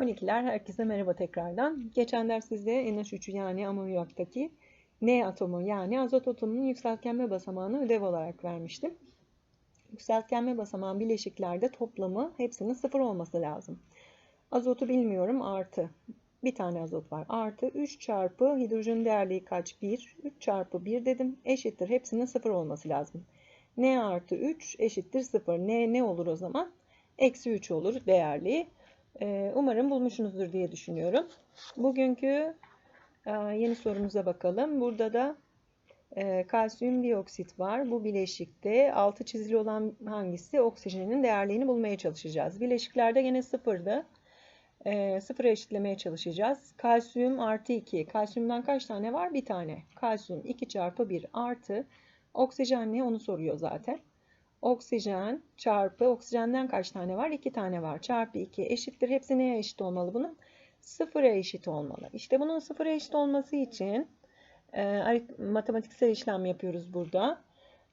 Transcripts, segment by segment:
12'ler herkese merhaba tekrardan. Geçen ders sizde NH3'ü yani amonyaktaki N atomu yani azot atomunun yükseltgenme basamağını ödev olarak vermiştim. Yükseltgenme basamağın bileşiklerde toplamı hepsinin sıfır olması lazım. Azotu bilmiyorum artı. Bir tane azot var. Artı 3 çarpı hidrojen değerliği kaç? 1. 3 çarpı 1 dedim. Eşittir. Hepsinin sıfır olması lazım. N artı 3 eşittir 0. N ne olur o zaman? Eksi 3 olur değerliği. Ee, umarım bulmuşsunuzdur diye düşünüyorum. Bugünkü e, yeni sorumuza bakalım. Burada da e, kalsiyum dioksit var. Bu bileşikte altı çizili olan hangisi? Oksijenin değerliğini bulmaya çalışacağız. Bileşiklerde yine sıfırdı. E, sıfıra eşitlemeye çalışacağız. Kalsiyum artı 2. Kalsiyumdan kaç tane var? Bir tane. Kalsiyum 2 çarpı 1 artı oksijen ne? Onu soruyor zaten. Oksijen çarpı oksijenden kaç tane var? 2 tane var. Çarpı 2 eşittir. Hepsi neye eşit olmalı bunun? Sıfıra eşit olmalı. İşte bunun sıfıra eşit olması için e, matematiksel işlem yapıyoruz burada.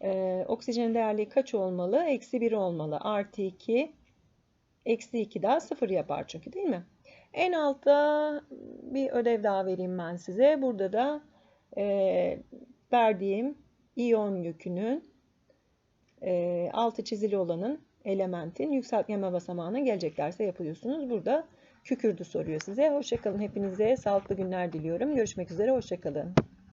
E, oksijenin değerliği kaç olmalı? Eksi 1 olmalı. Artı 2 eksi 2 daha 0 yapar çünkü değil mi? En altta bir ödev daha vereyim ben size. Burada da e, verdiğim iyon yükünün e, altı çizili olanın elementin yükseltgeme basamağına gelecek derse yapıyorsunuz. Burada kükürdü soruyor size. Hoşçakalın. Hepinize sağlıklı günler diliyorum. Görüşmek üzere. Hoşçakalın.